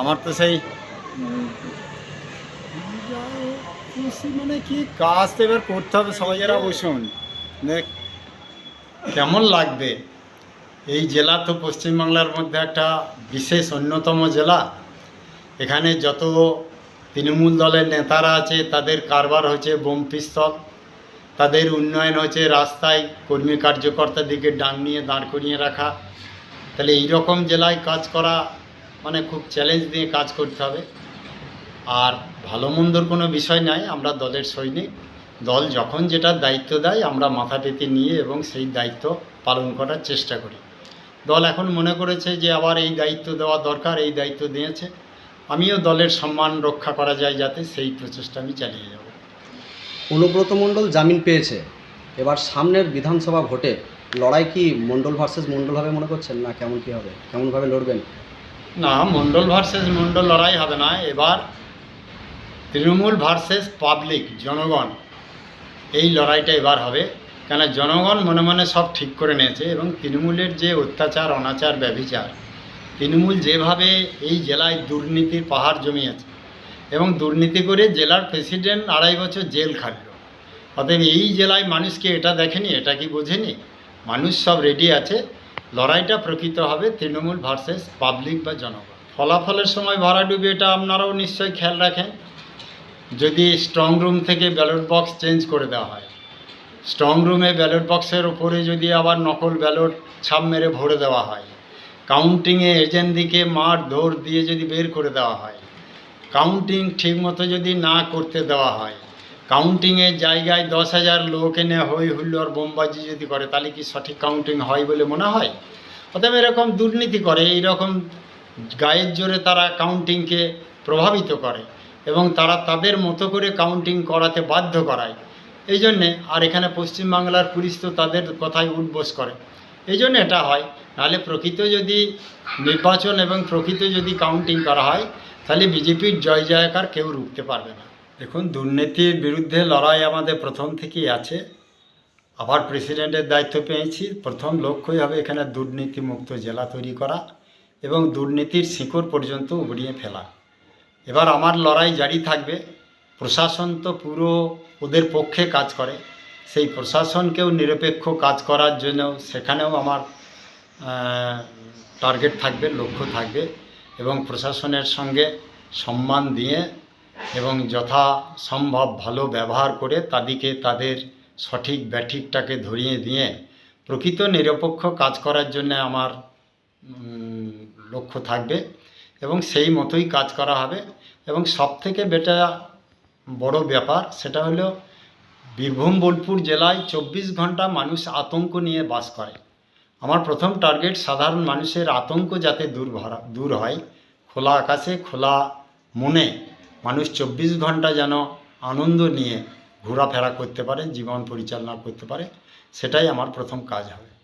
আমার তো সেই মানে কি? কাজ তো এবার করতে হবে যারা বসুন। কেমন লাগবে? এই জেলা তো পশ্চিমবাংলার মধ্যে একটা বিশেষ অন্যতম জেলা। এখানে যত তৃণমূল দলের নেতারা আছে, তাদের কারবার হচ্ছে বোম পিস্তল তাদের উন্নয়ন হচ্ছে রাস্তায় কর্মী কার্যকর্তাদেরকে ডাং নিয়ে দাঁড় করিয়ে রাখা। তাহলে এইরকম জেলায় কাজ করা মানে খুব চ্যালেঞ্জ দিয়ে কাজ করতে হবে। আর ভালো মন্দর কোনো বিষয় নাই, আমরা দলের সৈনিক। দল যখন যেটা দায়িত্ব দেয়, আমরা মাথা পেতে নিয়ে এবং সেই দায়িত্ব পালন করার চেষ্টা করি। দল এখন মনে করেছে যে আবার এই দায়িত্ব দেওয়া দরকার, এই দায়িত্ব দিয়েছে। আমিও দলের সম্মান রক্ষা করা যায় যাতে সেই প্রচেষ্টা আমি চালিয়ে যাব। অনুব্রত মণ্ডল জামিন পেয়েছে। এবার সামনের বিধানসভা ভোটে লড়াই কি মণ্ডল ভার্সেস মণ্ডল হবে মনে করছেন না কেমন কি হবে? কেমনভাবে লড়বেন? না মণ্ডল ভার্সেস মণ্ডল লড়াই হবে না। এবার তৃণমূল ভার্সেস পাবলিক জনগণ। এই লড়াইটা এবার হবে। কেন জনগণ মনে মনে সব ঠিক করে নিয়েছে এবং তৃণমূলের যে অত্যাচার, অনাচার, ব্যভিচার, তৃণমূল যেভাবে এই জেলায় দুর্নীতির পাহাড় জমিয়েছে এবং দুর্নীতি করে জেলার প্রেসিডেন্ট আড়াই বছর জেল খাটল। অতএব এই জেলায় মানুষকে এটা দেখেনি, এটা কি বোঝেনি? মানুষ সব রেডি আছে। লড়াইটা প্রকৃত হবে তৃণমূল ভার্সেস পাবলিক বা জনগণ। ফলাফলের সময় ভরাডুবি এটা আপনারাও নিশ্চয়ই খেয়াল রাখেন। যদি স্ট্রং রুম থেকে ব্যালট বক্স চেঞ্জ করে দেওয়া হয়। স্ট্রং রুমে ব্যালট বক্সের ওপরে যদি আবার নকল ব্যালট ছাপ মেরে ভরে দেওয়া হয়। কাউন্টিংয়ে এজেন্টদিকে মার দৌড় দিয়ে যদি বের করে দেওয়া হয়। কাউন্টিং ঠিকমতো যদি না করতে দেওয়া হয়। কাউন্টিংয়ের জায়গায় দশ হাজার লোক এনে হই হুল্লোর বোমবাজি যদি করে, তাহলে কি সঠিক কাউন্টিং হয় বলে মনে হয়? অতএব এরকম দুর্নীতি করে, এইরকম গায়ের জোরে তারা কাউন্টিংকে প্রভাবিত করে এবং তারা তাদের মতো করে কাউন্টিং করাতে বাধ্য করায়। এই জন্যে, আর এখানে পশ্চিমবাংলার পুলিশ তো তাদের কথাই উঠবোস করে। এই জন্য এটা হয়, নাহলে প্রকৃত যদি নির্বাচন এবং প্রকৃত যদি কাউন্টিং করা হয়, তাহলে বিজেপির জয় জয়কার কেউ রুখতে পারবে না। দেখুন, দুর্নীতির বিরুদ্ধে লড়াই আমাদের প্রথম থেকেই আছে। আবার প্রেসিডেন্টের দায়িত্ব পেয়েছি। প্রথম লক্ষ্যই হবে এখানে দুর্নীতিমুক্ত জেলা তৈরি করা এবং দুর্নীতির শিকড় পর্যন্ত উবড়িয়ে ফেলা। এবার আমার লড়াই জারি থাকবে। প্রশাসন তো পুরো ওদের পক্ষে কাজ করে। সেই প্রশাসনকেও নিরপেক্ষ কাজ করার জন্য সেখানেও আমার টার্গেট থাকবে, লক্ষ্য থাকবে এবং প্রশাসনের সঙ্গে সম্মান দিয়ে এবং যথাসম্ভব ভালো ব্যবহার করে তাদেরকে তাদের সঠিক ব্যাঠিকটাকে ধরিয়ে দিয়ে প্রকৃত নিরপেক্ষ কাজ করার জন্য আমার লক্ষ্য থাকবে এবং সেই মতোই কাজ করা হবে। এবং সব থেকে বেটা বড় ব্যাপার সেটা হলো বীরভূম, বোলপুর জেলায় চব্বিশ ঘণ্টা মানুষ আতঙ্ক নিয়ে বাস করে। আমার প্রথম টার্গেট সাধারণ মানুষের আতঙ্ক যাতে দূর ভরা দূর হয়, খোলা আকাশে, খোলা মনে মানুষ চব্বিশ ঘণ্টা যেন আনন্দ নিয়ে ঘোরাফেরা করতে পারে, জীবন পরিচালনা করতে পারে, সেটাই আমার প্রথম কাজ হবে।